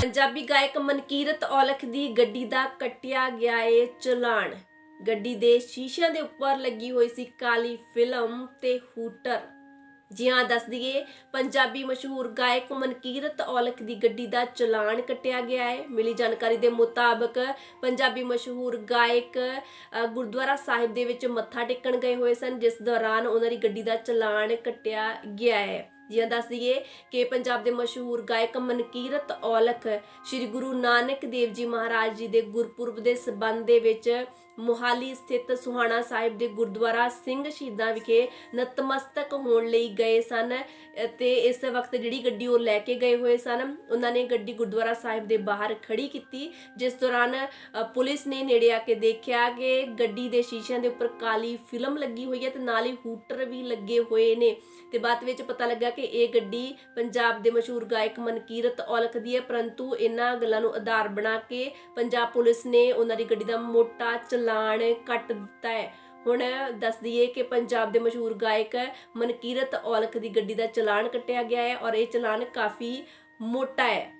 ਪੰਜਾਬੀ ਗਾਇਕ ਮਨਕੀਰਤ ਔਲਖ ਦੀ ਗੱਡੀ ਦਾ ਕੱਟਿਆ ਗਿਆ ਏ ਚਲਾਨ। ਗੱਡੀ ਦੇ ਸ਼ੀਸ਼ਿਆਂ ਦੇ ਉੱਪਰ ਲੱਗੀ ਹੋਈ ਸੀ ਕਾਲੀ ਫਿਲਮ ਤੇ ਹੂਟਰ। ਜੀ ਹਾਂ, ਦੱਸ ਦਈਏ, ਪੰਜਾਬੀ ਮਸ਼ਹੂਰ ਗਾਇਕ ਮਨਕੀਰਤ ਔਲਖ ਦੀ ਗੱਡੀ ਦਾ ਚਲਾਨ ਕੱਟਿਆ ਗਿਆ ਹੈ ਮਿਲੀ ਜਾਣਕਾਰੀ ਦੇ ਮੁਤਾਬਕ ਪੰਜਾਬੀ ਮਸ਼ਹੂਰ ਗਾਇਕ ਗੁਰਦੁਆਰਾ ਸਾਹਿਬ ਦੇ ਵਿੱਚ ਮੱਥਾ ਟੇਕਣ ਗਏ ਹੋਏ ਸਨ, ਜਿਸ ਦੌਰਾਨ ਉਹਨਾਂ ਦੀ ਗੱਡੀ ਦਾ ਚਲਾਨ ਕੱਟਿਆ ਗਿਆ ਹੈ ਜੀ ਹਾਂ ਦੱਸ ਦਈਏ ਕਿ ਪੰਜਾਬ ਦੇ ਮਸ਼ਹੂਰ ਗਾਇਕ ਮਨਕੀਰਤ ਔਲਖ, ਸ੍ਰੀ ਗੁਰੂ ਨਾਨਕ ਦੇਵ ਜੀ ਮਹਾਰਾਜ ਜੀ ਦੇ ਗੁਰਪੁਰਬ ਦੇ ਸਬੰਧ ਦੇ ਵਿੱਚ ਮੁਹਾਲੀ ਸਥਿਤ ਸੁਹਾਣਾ ਸਾਹਿਬ ਦੇ ਗੁਰਦੁਆਰਾ ਸਿੰਘ ਸ਼ਹੀਦਾਂ ਵਿਖੇ ਨਤਮਸਤਕ ਹੋਣ ਲਈ ਗਏ ਸਨ ਤੇ ਇਸ ਵਕਤ ਜਿਹੜੀ ਗੱਡੀ ਉਹ ਲੈ ਕੇ ਗਏ ਹੋਏ ਸਨ, ਉਹਨਾਂ ਨੇ ਗੱਡੀ ਗੁਰਦੁਆਰਾ ਸਾਹਿਬ ਦੇ ਬਾਹਰ ਖੜੀ ਕੀਤੀ, ਜਿਸ ਦੌਰਾਨ ਪੁਲਿਸ ਨੇ ਨੇੜੇ ਆ ਕੇ ਦੇਖਿਆ ਕਿ ਗੱਡੀ ਦੇ ਸ਼ੀਸ਼ਿਆਂ ਦੇ ਉੱਪਰ ਕਾਲੀ ਫਿਲਮ ਲੱਗੀ ਹੋਈ ਹੈ ਤੇ ਨਾਲ ਹੀ ਹੂਟਰ ਵੀ ਲੱਗੇ ਹੋਏ ਨੇ। ਤੇ ਬਾਅਦ ਵਿੱਚ ਪਤਾ ਲੱਗਾ ਕਿ ਇਹ ਗੱਡੀ ਪੰਜਾਬ ਦੇ ਮਸ਼ਹੂਰ ਗਾਇਕ ਮਨਕੀਰਤ ਔਲਖ ਦੀ ਹੈ, ਪਰੰਤੂ ਇਹਨਾਂ ਗੱਲਾਂ ਨੂੰ ਆਧਾਰ ਬਣਾ ਕੇ ਪੰਜਾਬ ਪੁਲਿਸ ਨੇ ਉਹਨਾਂ ਦੀ ਗੱਡੀ ਦਾ ਮੋਟਾ ਚਲਾਨ ਕੱਟ ਦਿੱਤਾ ਹੈ। ਹੁਣ ਦੱਸ ਦਈਏ ਕਿ ਪੰਜਾਬ ਦੇ ਮਸ਼ਹੂਰ ਗਾਇਕ ਮਨਕੀਰਤ ਔਲਖ ਦੀ ਗੱਡੀ ਦਾ ਚਲਾਨ ਕੱਟਿਆ ਗਿਆ ਹੈ ਔਰ ਇਹ ਚਲਾਨ ਕਾਫੀ ਮੋਟਾ ਹੈ।